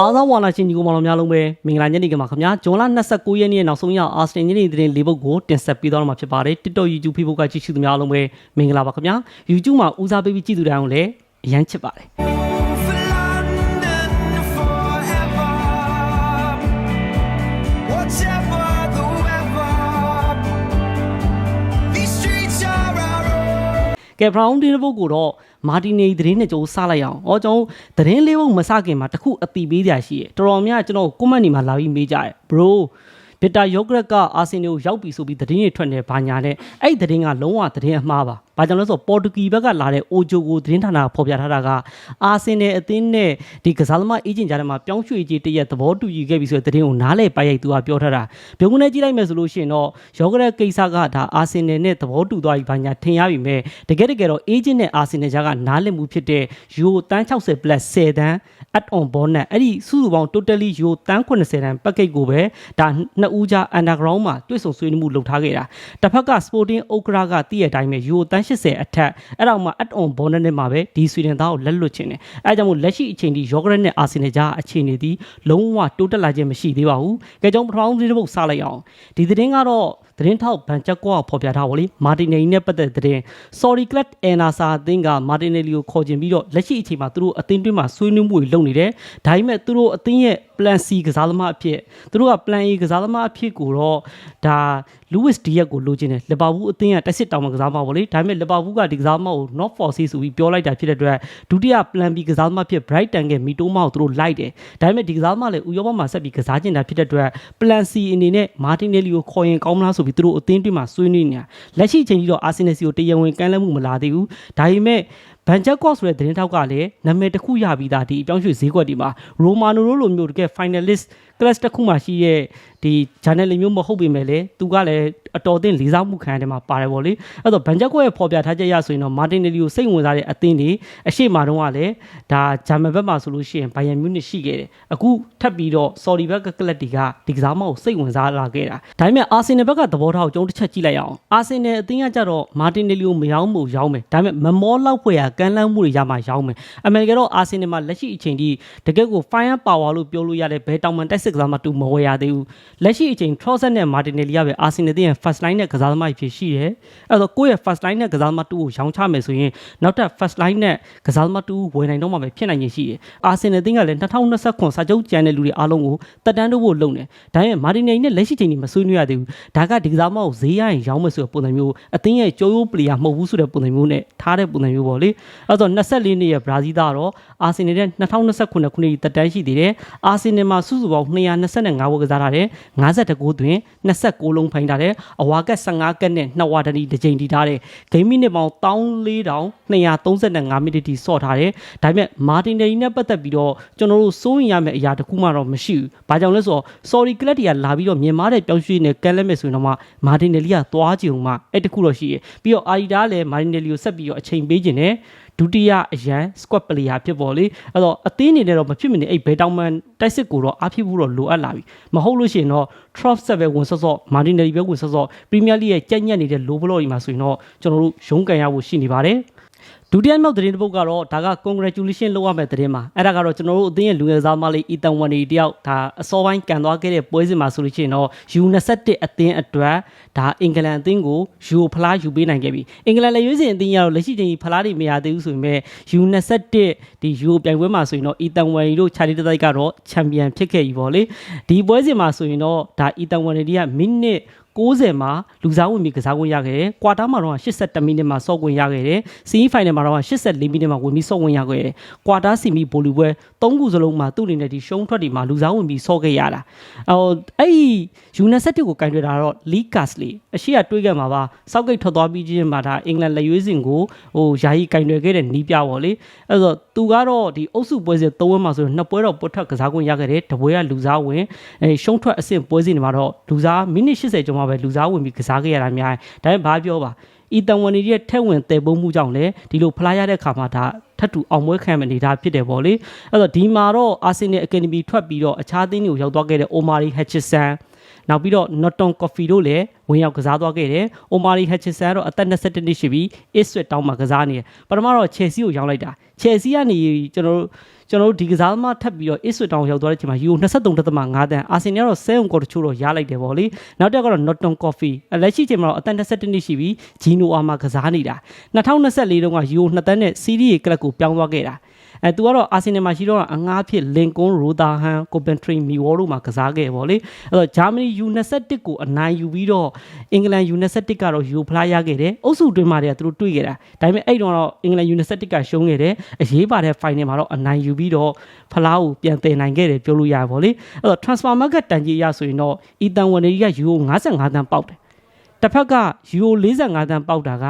အားသာဝါလာရှင်ညီကိုမောင်တော်များလုံးပဲမင်္ဂလာညနေခင်းပါခင်ဗျာဂျွန်လ29ရက်နေ့နောက်ဆုံးရအာစတင်ညနေသတင်းလေးပုတ်ကိုတင်ဆက်ပေးသွားတော့မှာဖြစ်ပါတယ် TikTok YouTube Facebook ကကြည့်ရှုသူများလုံးပဲမင်္ဂလာပါခင်ဗျာ YouTube မှာဦးစားပေးပြီးကြည့်သူတိုင်းကိုလည်းအရန်ချစ်ပါတယ် ကဲ Brown ဒီပုတ်ကိုတော့မာတီနေသတင်းနဲ့ကြိုးစားလိုက်အောင်။အော်ကျွန်တော်သတင်းလေးပုတ်မစခင်မှာတခုအတိပေးကြရှိတယ်။တော်တော်များကျွန်တော်ကွန်မန့်နေမှာလာပြီးမေးကြတယ်။ Bro ဗစ်တာယောဂရက် ကအာဆင်နယ်ကိုရောက်ပြီဆိုပြီးသတင်းတွေထွက်နေဘာညာနဲ့အဲ့ဒီသတင်းကလုံးဝသတင်းအမှားပါ။ ဘာကြောင့်လဲဆိုတော့ပေါ်တူဂီဘက်ကလာတဲ့အိုဂျိုကိုသတင်းဌာနကဖော်ပြထားတာကအာဆင်နယ်အသင်းနဲ့ဒီကစားသမားအေဂျင့်ကြားထဲမှာပြောင်းရွှေ့ကြီးတရက်သဘောတူညီခဲ့ပြီဆိုတဲ့သတင်းကိုနားလည်ပိုက်ရိုက်သူကပြောထားတာ။ပြုံးကနေကြည့်လိုက်မယ်ဆိုလို့ရှိရင်တော့ယောဂရက်ကိစ္စကဒါအာဆင်နယ်နဲ့သဘောတူသွားပြီဘာညာထင်ရပြီမဲ့တကယ်တကယ်တော့အေဂျင့်နဲ့အာဆင်နယ်ကြားကနားလည်မှုဖြစ်တဲ့ယူတန်း60 plus 10တန်း add on bonus အဲ့ဒီစုစုပေါင်း totally ယူတန်း80တန်း package ကိုပဲဒါနှစ်ဦးကြား underground မှာတွေ့ဆုံဆွေးနွေးမှုလုပ်ထားခဲ့တာတစ်ဖက်က sporting okra ကတည့်ရတိုင်းပဲယူတန်း80အထက်အဲ့တော့မှ add on bonus နဲ့မှာပဲဒီဆွေဒင်သားကိုလက်လွတ်ခြင်းတယ်အဲဒါကြောင့်မို့လက်ရှိအချိန်ထိ yogurt နဲ့ arsenal ကြားအခြေအနေဒီလုံးဝတိုးတက်လာခြင်းမရှိသေးပါဘူးကြကြောင့်ပထမဆုံးဒီတစ်ပုတ်စလိုက်အောင်ဒီသတင်းကတော့ သတင်းထောက်ဗန်ချက်ကောကဖော်ပြထားပါလိမာတင်နယ်နဲ့ပတ်သက်တဲ့သတင်း sorry club enasa အသင်းကမာတင်နယ်လီကိုခေါ်ခြင်းပြီးတော့လက်ရှိအချိန်မှာသူတို့အသင်းတွင်းမှာဆွေးနွေးမှုတွေလုပ်နေတယ်ဒါပေမဲ့သူတို့အသင်းရဲ့ plan C ကစားသမားအဖြစ်သူတို့က plan A ကစားသမားအဖြစ်ကိုတော့ဒါ Louis Diaz ကိုလိုချင်တယ်လီဗာပူးအသင်းကတက်စစ်တောင်မှကစားသမားပေါ့လေဒါပေမဲ့လီဗာပူးကဒီကစားသမားကို not for sale ဆိုပြီးပြောလိုက်တာဖြစ်တဲ့အတွက်ဒုတိယ plan B ကစားသမားဖြစ် Brighton ကမီတိုမာကိုသူတို့လိုက်တယ်ဒါပေမဲ့ဒီကစားသမားလည်းဥရောပမှာဆက်ပြီးကစားကျင်တာဖြစ်တဲ့အတွက် plan C အနေနဲ့ Martinelli ကိုခေါ်ရင်ကောင်းမလားဆိုပြီးသူတို့အသင်းတွင်းမှာဆွေးနွေးနေတာလက်ရှိအချိန်ကြီးတော့ Arsenal စီကိုတရားဝင်ကမ်းလှမ်းမှုမလာသေးဘူးဒါပေမဲ့ဘန်ချက်ကော့ဆိုတဲ့သတင်းထောက်ကလည်းနာမည်တစ်ခုရပြီးသားဒီအပြောင်းရွှေ့ဈေးကွက်ဒီမှာရိုမာနိုလိုလိုမျိုးတကယ် finalist class တစ်ခုမှရှိရဲ့ဒီ channel မျိုးမဟုတ်ပေမဲ့လေသူကလည်းအတော်အသင့်လေးစားမှုခံရတဲ့မှာပါတယ်ဗောလေအဲ့တော့ဘန်ချက်ကော့ရဲ့ဖော်ပြထားချက်ရဆိုရင်တော့မာတင်နယ်လီကိုစိတ်ဝင်စားတဲ့အသင်းတွေအရှိမတော့ကလည်းဒါဂျာမန်ဘက်မှာဆိုလို့ရှိရင်ဘိုင်ယန်မြူးနစ်ရှိခဲ့တယ်အခုထပ်ပြီးတော့ sorry ဘက်ကကလပ်တွေကဒီကစားမကိုစိတ်ဝင်စားလာခဲ့တာဒါပေမဲ့အာဆင်နယ်ဘက်ကသဘောထားကိုကျုံတစ်ချက်ကြည့်လိုက်အောင်အာဆင်နယ်အသင်းကကြတော့မာတင်နယ်လီကိုမရောင်းဖို့ရောင်းမယ်ဒါပေမဲ့မမောလောက်ဖွယ်ရကမ်းလှမ်းမှုတွေရမှရောင်းမယ်အမေရိကန်တော့အာဆင်နယ်မှာလက်ရှိအချိန်ထိတကယ့်ကို fire power လို့ပြောလို့ရတဲ့ဘယ်တောင်မှတိုက်စစ်ကစားမတူမဝယ်ရသေးဘူးလက်ရှိအချိန် Trossard နဲ့ Martinelli ကပဲအာဆင်နယ်တင်းရဲ့ first line နဲ့ကစားသမားဖြစ်ရှိတယ်အဲ့တော့ကိုယ့်ရဲ့ first line နဲ့ကစားသမားတူကိုရောင်းချမယ်ဆိုရင်နောက်ထပ် first line နဲ့ကစားသမားတူဝယ်နိုင်တော့မှပဲဖြစ်နိုင်ရရှိတယ်အာဆင်နယ်တင်းကလည်း2029စာချုပ်ကြံတဲ့လူတွေအားလုံးကိုတက်တန်းတို့ဖို့လုပ်နေဒါပေမဲ့ Martinelli နဲ့လက်ရှိချိန်ကြီးမဆွေးနွေးရသေးဘူးဒါကဒီကစားသမားကိုဈေးရရင်ရောင်းမယ်ဆိုတဲ့ပုံစံမျိုးအသင်းရဲ့ကြိုးရိုးပလီယာမဟုတ်ဘူးဆိုတဲ့ပုံစံမျိုးနဲ့ထားတဲ့ပုံစံမျိုးပေါ့လေအဲ့တော့24နှစ်ရဲ့ဘရာဇီးသားတော့အာဆင်နယ်နဲ့2029ခုနှစ်တက်တန်းရှိသေးတယ်အာဆင်နယ်မှာစုစုပေါင်း225ဝက်ကစားထားတယ်52ဂိုးသွင်း26လုံးဖိုင်ထားတယ်အဝါကက်15ကက်နဲ့2ဝါတနီတစ်ချိန်တီးထားတယ်ဂိမ်းမိနစ်ပေါင်း14235မိနစ်တီဆော့ထားတယ်ဒါပေမဲ့မာတင်နယ်နဲ့ပတ်သက်ပြီးတော့ကျွန်တော်တို့စိုးရင်ရမယ့်အရာတစ်ခုမှတော့မရှိဘူးဘာကြောင့်လဲဆိုတော့ sorry club တွေကလာပြီးတော့မြန်မာတဲ့ပြောင်းရွှေ့နေကဲလဲမယ်ဆိုရင်တော့မှမာတင်နယ်လီကသွားကြုံမှအဲ့တခုတော့ရှိရပြီးတော့အာရီဒါလည်းမာတင်နယ်လီကိုဆက်ပြီးတော့အချိန်ပေးခြင်းနဲ့ ဒုတိယအရန် squad player ဖြစ်ပေါ်လေအဲ့တော့အသင်းအနေနဲ့တော့မဖြစ်မနေအဲ့ဘယ်တောင်မှန်တိုက်စစ်ကိုတော့အားဖြစ်ဖို့တော့လိုအပ်လာပြီမဟုတ်လို့ရှိရင်တော့ Trop ဆက်ပဲဝင်ဆော့ဆော့မာတင်နယ်လီပဲဝင်ဆော့ဆော့ Premier League ရဲ့ကြက်ညက်နေတဲ့ low block ဒီမှာဆိုရင်တော့ကျွန်တော်တို့ရုန်းကန်ရဖို့ရှိနေပါတယ် ဒုတိယမြောက်သတင်းတစ်ပုဒ်ကတော့ဒါက congratulation လုပ်ရမယ့်သတင်းမှာအဲ့ဒါကတော့ကျွန်တော်တို့အသင်းရဲ့လူငယ်စားမလေးအီတန်ဝန်ဒီတယောက်ဒါအစောပိုင်းကန်သွားခဲ့တဲ့ပွဲစဉ်မှာဆိုလို့ရှိရင်တော့ U21 အသင်းအတွက်ဒါအင်္ဂလန်အသင်းကိုယူဖလားယူပေးနိုင်ခဲ့ပြီအင်္ဂလန်လည်းရွေးစင်အသင်းရတော့လက်ရှိချိန်ကြီးဖလားတွေမရသေးဘူးဆိုပေမဲ့ U21 ဒီယူပြိုင်ပွဲမှာဆိုရင်တော့အီတန်ဝန်ဒီတို့ချာလီတတိုက်ကတော့ချန်ပီယံဖြစ်ခဲ့ပြီပေါ့လေဒီပွဲစဉ်မှာဆိုရင်တော့ဒါအီတန်ဝန်ဒီကမိနစ် 90မှာလူစားဝင်ပြီးကစားခွင့်ရခဲ့တယ်။ကွာတာမှာတော့82မိနစ်မှာဆော့ခွင့်ရခဲ့တယ်။စီးဖိုင်နယ်မှာတော့84မိနစ်မှာဝင်ပြီးဆော့ခွင့်ရခဲ့တယ်။ကွာတာစီမီဘိုလီပွဲ၃ခုစလုံးမှာသူ့အနေနဲ့ဒီရှုံးထွက်ဒီမှာလူစားဝင်ပြီးဆော့ခဲ့ရတာ။အော်အဲ့ဒီယူနက်ဆက်ကိုကင်တွေ့တာတော့လီကတ်လီအရှိကတွေးခဲ့မှာပါ။စောက်ကိတ်ထွက်သွားပြီးချင်းမှာဒါအင်္ဂလန်လက်ရွေးစင်ကိုဟိုယာယီကင်တွေ့ခဲ့တဲ့နီးပြပေါ့လေ။အဲ့တော့သူကတော့ဒီအုပ်စုပွဲစဉ်၃ပွဲမှာဆိုရင်နှစ်ပွဲတော့ပွတ်ထွက်ကစားခွင့်ရခဲ့တယ်။တပွဲကလူစားဝင်အဲရှုံးထွက်အဆင့်ပွဲစဉ်တွေမှာတော့လူစားမိနစ်80ကျော်မှပဲလူစားဝင်ပြီးကစားခဲ့ရတာများတယ်ဒါပေမဲ့ဘာပြောပါအီတန်ဝန်နီရဲ့ထက်ဝင်တည်ပုံးမှုကြောင့်လည်းဒီလိုဖလားရတဲ့ခါမှာဒါထပ်တူအောင်ပွဲခံမယ့်နေတာဖြစ်တယ်ပေါ့လေအဲ့တော့ဒီမှာတော့အာဆင်နယ်အကယ်ဒမီထွက်ပြီးတော့အခြားသင်းတွေကိုရောက်သွားခဲ့တဲ့အိုမာရီဟက်ချစ်ဆန် နောက်ပြီးတော့ Norton Coffee တို့လည်းဝင်ရောက်ကစားသွားခဲ့တယ်။ Omari Hutchinson ကတော့အသက်22နှစ်ရှိပြီး Ipswich တောင်းမှာကစားနေတယ်။ပထမတော့ Chelsea ကိုရောက်လိုက်တာ။ Chelsea ကနေကျွန်တော်တို့ကျွန်တော်တို့ဒီကစားသမားထပ်ပြီးတော့ Ipswich တောင်းရောက်သွားတဲ့အချိန်မှာ Euro 23.5တန်းအာဆင်နယ်ကတော့7ဂိုးတချို့တော့ရလိုက်တယ်ဗောလေ။နောက်တစ်ယောက်ကတော့ Norton Coffee လက်ရှိချိန်မှာတော့အသက်22နှစ်ရှိပြီး Gino အာမှာကစားနေတာ။2024တုန်းက Euro 2တန်းနဲ့ Serie A ကလပ်ကိုပြောင်းသွားခဲ့တာ။ အဲသူကတော့အာဆင်နယ်မှာရှိတော့အငားဖြစ်လင်ကွန်ရိုသာဟန်ကိုပန်ထရီမီဝေါ်တို့မှာကစားခဲ့ပေါ့လေအဲ့တော့ဂျာမနီ U21 ကိုအနိုင်ယူပြီးတော့အင်္ဂလန် U21 ကတော့ယူဖလားရခဲ့တယ်အုပ်စုတွင်းမှာတည်းကသူတို့တွေ့ခဲ့တာဒါပေမဲ့အဲ့တော့အင်္ဂလန် U21 ကရှုံးခဲ့တယ်အရေးပါတဲ့ final မှာတော့အနိုင်ယူပြီးတော့ဖလားကိုပြန်တင်နိုင်ခဲ့တယ်ပြောလို့ရပါဗောလေအဲ့တော့ transfer market တန်ကြီးရဆိုရင်တော့အီတန်ဝန်တွေကယူ55တန်းပေါက်တယ်တစ်ဖက်ကယူ45တန်းပေါက်တာက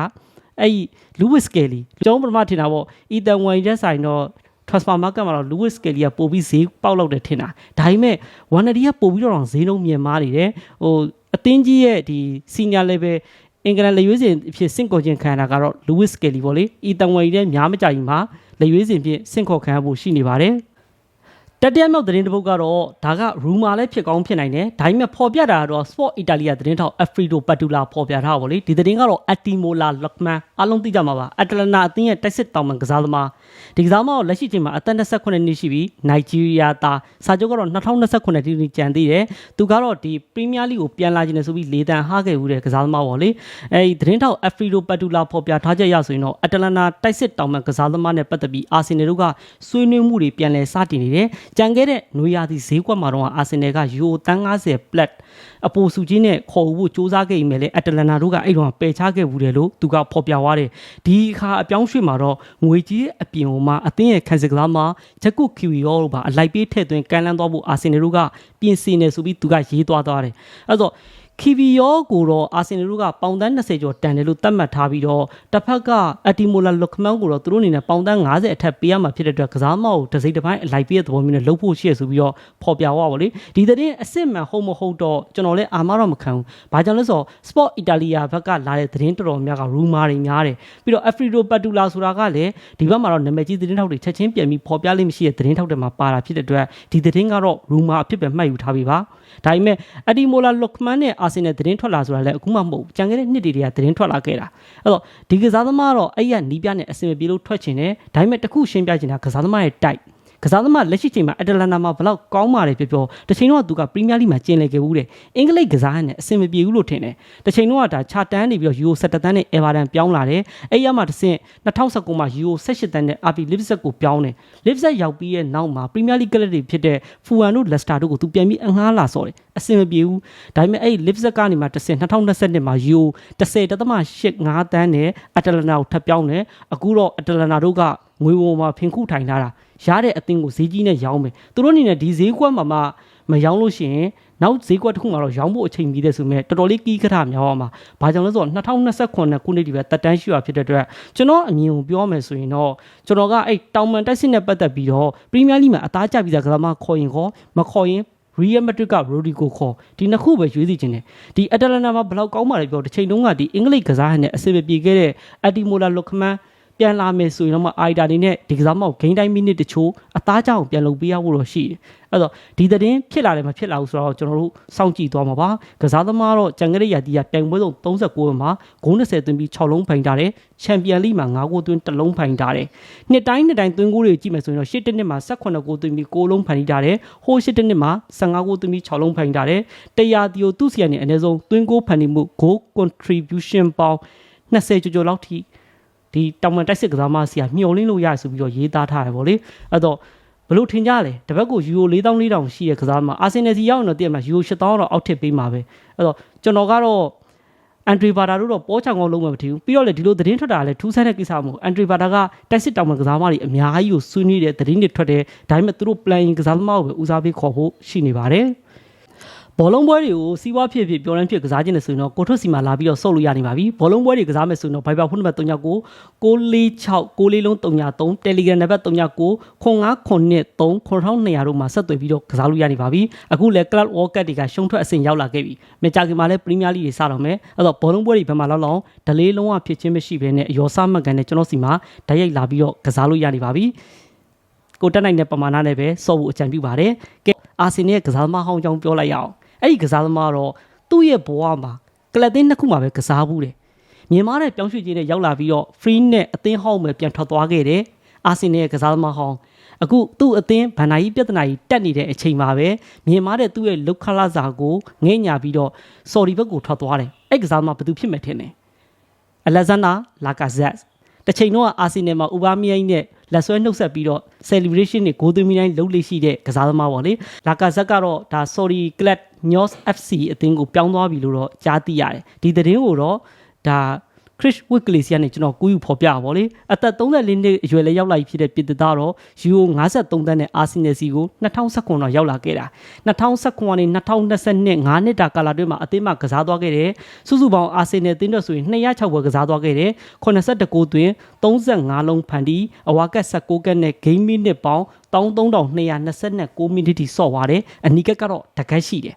အဲ့လူးဝစ်ကယ်လီကျွန်တော်ပထမထင်တာပေါ့အီတန်ဝန်ရဲ့ဆိုင်တော့ transfer market မှာတော့ Lewis Kelly ကပို့ပြီးဈေးပေါက်လောက်တယ်ထင်တာဒါပေမဲ့ Wanadi ကပို့ပြီးတော့ဈေးနှုန်းမြင်မာနေတယ်ဟိုအသင်းကြီးရဲ့ဒီ senior level အင်္ဂလန်လက်ရွေးစင်အဖြစ်စင့်ခေါ်ခြင်းခံရတာကတော့ Lewis Kelly ပေါ့လေအီတန်ဝယ်ရဲ့များမကြကြီးမှာလက်ရွေးစင်ဖြစ်စင့်ခေါ်ခံရဖို့ရှိနေပါတယ် တတိယမြောက်သတင်းတစ်ပုဒ်ကတော့ဒါက rumor လည်းဖြစ်ကောင်းဖြစ်နိုင်တယ်ဒါပေမဲ့ဖော်ပြတာကတော့ Sport Italia သတင်းထောက် Alfredo Patula ဖော်ပြထားပါဗောလေဒီသတင်းကတော့ Attimola Lookman အားလုံးသိကြမှာပါ Atalanta အသင်းရဲ့တိုက်စစ်တောင်ပံကစားသမားဒီကစားသမားကိုလက်ရှိချိန်မှာအသက်28နှစ်ရှိပြီး Nigeria သားစာချုပ်ကတော့2029ဒီနေ့ကြံသေးတယ်သူကတော့ဒီ Premier League ကိုပြန်လာခြင်းနဲ့ဆိုပြီးလေတန်ဟားခဲ့ဦးတဲ့ကစားသမားပေါ့လေအဲဒီသတင်းထောက် Alfredo Patula ဖော်ပြထားချက်ရဆိုရင်တော့ Atalanta တိုက်စစ်တောင်ပံကစားသမားနဲ့ပတ်သက်ပြီး Arsenal တို့ကဆွေးနွေးမှုတွေပြန်လည်စတင်နေတယ်ကြံခဲ့တဲ့နွေရာသီဈေးကွက်မှာတော့အာဆင်နယ်ကယူရိုတန်း90 plat အပိုစုကြီးနဲ့ခေါ်ယူဖို့စ조사ခဲ့ရင်လည်းအတလန်နာတို့ကအဲ့တော့ပယ်ချခဲ့ဘူးတယ်လို့သူကဖော်ပြသွားတယ်ဒီခါအပြောင်းရွှေ့မှာတော့ငွေကြီးအပြင်ဟိုမှာအသင်းရဲ့ခံစစ်ကစားမှာချက်ကုခီဝီရောတို့ပါအလိုက်ပေးထည့်သွင်းကန်လန်းသွားဖို့အာဆင်နယ်တို့ကပြင်ဆင်နေဆိုပြီးသူကရေးသွားသွားတယ်အဲ့တော့ ခီဗီယောကိုတော့အာဆင်နယ်တို့ကပေါင်တန်း20ကျော်တန်တယ်လို့သတ်မှတ်ထားပြီးတော့တစ်ဖက်ကအတီမိုလာလုကမန်ကိုတော့သူတို့အနေနဲ့ပေါင်တန်း90အထက်ပေးရမှာဖြစ်တဲ့အတွက်ကစားမကိုတစ်စိတ်တစ်ပိုင်းအလိုက်ပေးတဲ့သဘောမျိုးနဲ့လှုပ်ဖို့ရှိရဆိုပြီးတော့ဖော်ပြသွားပါလေဒီသတင်းအစစ်မှန်ဟုတ်မဟုတ်တော့ကျွန်တော်လည်းအာမတော့မခံဘူးဘာကြောင့်လဲဆိုတော့ Sport Italia ဘက်ကလာတဲ့သတင်းတော်တော်များက rumor တွေများတယ်ပြီးတော့ Alfredo Patula ဆိုတာကလည်းဒီဘက်မှာတော့နာမည်ကြီးသတင်းထောက်တွေချက်ချင်းပြန်ပြီးဖော်ပြလိမ့်မရှိတဲ့သတင်းထောက်တွေမှာပါတာဖြစ်တဲ့အတွက်ဒီသတင်းကတော့ rumor အဖြစ်ပဲမှတ်ယူထားပြီးပါဒါပေမဲ့အဒီမိုလာလုကမန်နဲ့အာဆင်နယ်သတင်းထွက်လာဆိုတာလည်းအခုမှမဟုတ်ဘူးကြံခဲ့တဲ့နှစ်တွေကသတင်းထွက်လာခဲ့တာအဲ့တော့ဒီကစားသမားတော့အဲ့ရနီးပြနဲ့အစင်မပြေလို့ထွက်ချင်တယ်ဒါပေမဲ့တခုရှင်းပြချင်တာကစားသမားရဲ့တို က်ကစားသမားလက်ရှိချိန်မှာအတလန်နာမှာဘလောက်ကောင်းပါတယ်ပြောပြောတစ်ချိန်တော့သူကပရီးမီးယားလိမှာကျင်းလည်ခဲ့ဘူးတဲ့အင်္ဂလိပ်ကစားရတဲ့အဆင်မပြေဘူးလို့ထင်တယ်တစ်ချိန်တော့ဒါချာတန်းနေပြီးတော့ယူရို17တန်းနဲ့အေဗာတန်ပြောင်းလာတယ်အဲ့ရမှာတစ်ဆင့်2019မှာယူရို18တန်းနဲ့အာပီလစ်ဆက်ကိုပြောင်းတယ်လစ်ဆက်ရောက်ပြီးရဲ့နောက်မှာပရီးမီးယားလိကလပ်တွေဖြစ်တဲ့ဖူဝမ်တို့လက်စတာတို့ကိုသူပြန်ပြီးအငှားလာစော်တယ်အဆင်မပြေဘူးဒါပေမဲ့အဲ့လစ်ဆက်ကနေမှတစ်ဆင့်2022မှာယူ10.85တန်းနဲ့အတလန်နာကိုထပ်ပြောင်းတယ်အခုတော့အတလန်နာတို့ကငွေဝုံမှာဖင်ခုထိုင်ထားတာ ရတဲ့အသင်းကိုဈေးကြီးနဲ့ရောင်းမယ်သူတို့အနေနဲ့ဒီဈေးကွက်မှာမှမရောင်းလို့ရှိရင်နောက်ဈေးကွက်တစ်ခုမှာတော့ရောင်းဖို့အချိန်ပြီးတဲ့ဆိုမဲ့တော်တော်လေးကီးကထများအောင်ပါဘာကြောင့်လဲဆိုတော့2029ခုနှစ်ဒီပဲတက်တန်းရှိရဖြစ်တဲ့အတွက်ကျွန်တော်အမြင်ကိုပြောမယ်ဆိုရင်တော့ကျွန်တော်ကအဲ့တောင်မန်တက်စစ်နဲ့ပတ်သက်ပြီးတော့ပရီးမီးယားလိမှာအသားကျပြီးသားကစားမခေါ်ရင်ခေါ်မခေါ်ရင် Real Madrid က Rodrigo ခေါ်ဒီနှစ်ခုပဲရွေးစီခြင်းတယ်ဒီ Atalanta မှာဘယ်လောက်ကောင်းပါလဲပြောတစ်ချိန်တုန်းကဒီအင်္ဂလိပ်ကစားဟန်နဲ့အဆင်ပြေခဲ့တဲ့ Attimola Lookman ပြန်လာမယ်ဆိုရင်တော့မှအာရီတာနေနဲ့ဒီကစားမောက်ဂိမ်းတိုင်းမိနစ်တချို့အသားကြောင်ပြန်လုပ်ပေးရဖို့တော့ရှိတယ်။အဲ့တော့ဒီသတင်းဖြစ်လာတယ်မဖြစ်လာဘူးဆိုတော့ကျွန်တော်တို့စောင့်ကြည့်သွားမှာပါ။ကစားသမားတော့ကြံကြရတီကပြိုင်ပွဲဆုံး39မှာဂိုး20သွင်းပြီး6လုံးဖိုင်ထားတယ်။ချန်ပီယံလိမှာ9ဂိုးသွင်း1လုံးဖိုင်ထားတယ်။နှစ်တိုင်းနှစ်တိုင်းသွင်းဂိုးတွေကြည့်မယ်ဆိုရင်တော့10နှစ်မှာ18ဂိုးသွင်းပြီး6လုံးဖိုင်ထားတယ်။ဟိုး10နှစ်မှာ15ဂိုးသွင်းပြီး6လုံးဖိုင်ထားတယ်။တရားတီကိုသူ့စီကနေအနည်းဆုံးသွင်းဂိုးဖန်တီးမှု goal contribution ပေါင်း20ကျော်ကျော်လောက်ထိ ဒီတောင်မန်တိုက်စစ်ကစားမဆီကမျောလင်းလို့ရဆိုပြီးတော့ရေးသားထားတယ်ဗောလေအဲ့တော့ဘလို့ထင်ကြလဲတပတ်ကိုယူရို4400ရှိတဲ့ကစားမအာဆင်နယ်စီရောက်ရင်တော့တည့်မှာယူရို8000တော့အောက်ထစ်ပေးမှာပဲအဲ့တော့ကျွန်တော်ကတော့အန်ဒရီဘာတာတို့တော့ပေါ်ချောင်ကောင်းလုံးမမထီဘူးပြီးတော့လေဒီလိုသတင်းထွက်တာလည်းထူးဆန်းတဲ့ကိစ္စမဟုတ်အန်ဒရီဘာတာကတိုက်စစ်တောင်မန်ကစားမတွေအများကြီးကိုဆွေးနွေးတဲ့သတင်းတွေထွက်တယ်ဒါပေမဲ့သူတို့ plan ကစားသမားကိုပဲဦးစားပေးခေါ်ဖို့ရှိနေပါတယ် ဘောလုံးပွဲတွေကိုစီးပွားဖြစ်ဖြစ်ပြောရန်ဖြစ်ကစားခြင်းနဲ့ဆိုရင်တော့ကိုထွတ်စီမှာလာပြီးတော့ဆုတ်လို့ရနေပါပြီဘောလုံးပွဲတွေကစားမယ်ဆိုရင်တော့ Viber ဖုန်းနံပါတ်39 646 6လေးလုံး303 Telegram နံပါတ်39 0993 9200တို့မှာဆက်သွယ်ပြီးတော့ကစားလို့ရနေပါပြီအခုလည်း Club World Cup တွေကရှုံးထွက်အဆင့်ရောက်လာခဲ့ပြီမကြခင်မှာလည်း Premier League တွေစတော့မယ်အဲ့တော့ဘောလုံးပွဲတွေဘယ်မှာလောက်လောက်ဒလေးလုံးဝဖြစ်ချင်းမရှိဘဲနဲ့အယောစမှတ်ကန်နဲ့ကျွန်တော်စီမှာဓာတ်ရိုက်လာပြီးတော့ကစားလို့ရနေပါပြီကိုတက်နိုင်တဲ့ပမာဏနဲ့ပဲစော့ဖို့အကြံပြုပါတယ်ကဲအာဆင်နယ်ရဲ့ကစားသမားဟောင်းကြောင်းပြောလိုက်ရအောင် အဲ့ဒီကစားသမားတော့သူ့ရဲ့ဘဝမှာကလပ်တင်းနှစ်ခုမှာပဲကစားဘူးတယ်မြန်မာတဲ့ပြောင်းရွှေ့ခြင်းနဲ့ရောက်လာပြီးတော့ free နဲ့အသင်းဟောင်းပဲပြန်ထွက်သွားခဲ့တယ်အာဆင်နယ်ရဲ့ကစားသမားဟောင်းအခုသူ့အသင်းဗန်နာကြီးပြဿနာကြီးတက်နေတဲ့အချိန်မှာပဲမြန်မာတဲ့သူ့ရဲ့လောက်ခလာစာကိုငဲ့ညာပြီးတော့ sorry ဘက်ကိုထွက်သွားတယ်အဲ့ကစားသမားဘယ်သူဖြစ်မယ်ထင်တယ်အလက်ဇန်နာလာကာဇက်တစ်ချိန်တော့အာဆင်နယ်မှာဥပါမီယိုင်းနဲ့ လက်ဆွဲနှုတ်ဆက်ပြီးတော့ celebration တွေဂိုးသွင်းပြီးတိုင်းလုပ်လို့ရှိတဲ့ကစားသမားပေါ့လေလာကာဇက်ကတော့ဒါ sorry club Nyos FC အသင်းကိုပြောင်းသွားပြီလို့တော့ကြားသိရတယ်ဒီသတင်းကိုတော့ဒါ Chris Wickley စီကနေကျွန်တော်ကူးယူဖော်ပြပါဗောလေအသက်34နှစ်အရွယ်လေးရောက်လာပြီဖြစ်တဲ့ပြည်သက်သားတော့ Euro 53တန်းနဲ့အာဆင်နယ်စီကို2019တော့ရောက်လာခဲ့တာ2019ကနေ2022 5နှစ်တာကာလအတွင်းမှာအသင်းမှာကစားသွားခဲ့တယ်စုစုပေါင်းအာဆင်နယ်အသင်းတော့ဆိုရင်206ပွဲကစားသွားခဲ့တယ်82ဂိုးသွင်း35လုံးဖန်တီးအဝါကတ်16ကတ်နဲ့ game minute ပေါင်း13229မိနစ်ထိဆော့သွားတယ်အနီးကတ်ကတော့တကက်ရှိတယ်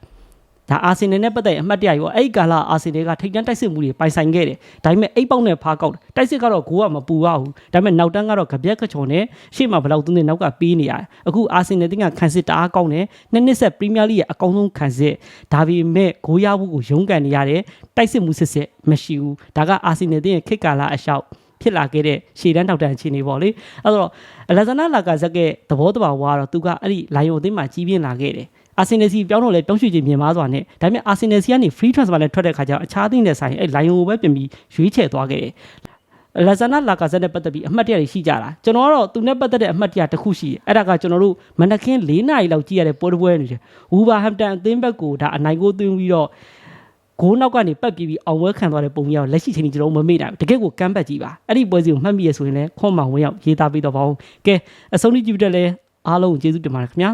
ဒါအာဆင်နယ်နဲ့ပတ်သက်ရင်အမှတ်တရရောအဲ့ဒီကာလအာဆင်နယ်ကထိပ်တန်းတိုက်စစ်မှုတွေပိုင်ဆိုင်ခဲ့တယ်ဒါပေမဲ့အိတ်ပေါက်နဲ့ဖားကောက်တယ်တိုက်စစ်ကတော့ဂိုးကမပူရဘူးဒါပေမဲ့နောက်တန်းကတော့ကြပြက်ကချော်နဲ့ရှေ့မှာဘယ်လောက်သွင်းနေနောက်ကပေးနေရတယ်အခုအာဆင်နယ်တင်းကခံစစ်တအားကောင်းတယ်နှစ်နှစ်ဆက်ပရီးမီးယားလိရဲ့အကောင်းဆုံးခံစစ်ဒါပေမဲ့ဂိုးရဖို့ကိုရုန်းကန်နေရတယ်တိုက်စစ်မှုစစ်စစ်မရှိဘူးဒါကအာဆင်နယ်တင်းရဲ့ခေတ်ကာလအလျှောက်ဖြစ်လာခဲ့တဲ့ရှေ့တန်းထောက်တန်းအခြေအနေပေါ့လေအဲ့တော့အလက်ဇန္ဒာလာကာဇက်ကသဘောတဘာဝကတော့သူကအဲ့ဒီလိုင်ယိုအသင်းမှာကြီးပြင်းလာခဲ့တယ် အာဆင်နယ်စီပြောင်းတော့လဲပြောင်းရွှေ့ခြင်းမြင်မားစွာနဲ့ဒါပေမဲ့အာဆင်နယ်စီကနေ free transfer နဲ့ထွက်တဲ့ခါကျတော့အခြားအသင်းတွေဆိုင်အဲ့လိုင်ယိုကိုပဲပြင်ပြီးရွေးချယ်သွားခဲ့တယ်လက်ဇနာလာကာဇက်နဲ့ပတ်သက်ပြီးအမှတ်တရတွေရှိကြတာကျွန်တော်ကတော့သူနဲ့ပတ်သက်တဲ့အမှတ်တရတစ်ခုရှိတယ်အဲ့ဒါကကျွန်တော်တို့မနက်ခင်း၄နာရီလောက်ကြည့်ရတဲ့ပွဲတစ်ပွဲနေတယ်ဝူဘာဟမ်တန်အသင်းဘက်ကိုဒါအနိုင်ကိုသွင်းပြီးတော့ဂိုးနောက်ကနေပတ်ပြီးပြီးအောင်ဝဲခံသွားတဲ့ပုံကြီးအောင်လက်ရှိချိန်ကြီးကျွန်တော်တို့မမေ့နိုင်ဘူးတကယ့်ကိုကမ်းပတ်ကြည့်ပါအဲ့ဒီပွဲစီကိုမှတ်မိရဆိုရင်လည်းခွန်မောင်ဝင်းရောက်ရေးသားပြီးတော့ပါဦးကဲအဆုံးထိကြည့်ပြတဲ့လဲအားလုံးကိုကျေးဇူးတင်ပါတယ်ခင်ဗျာ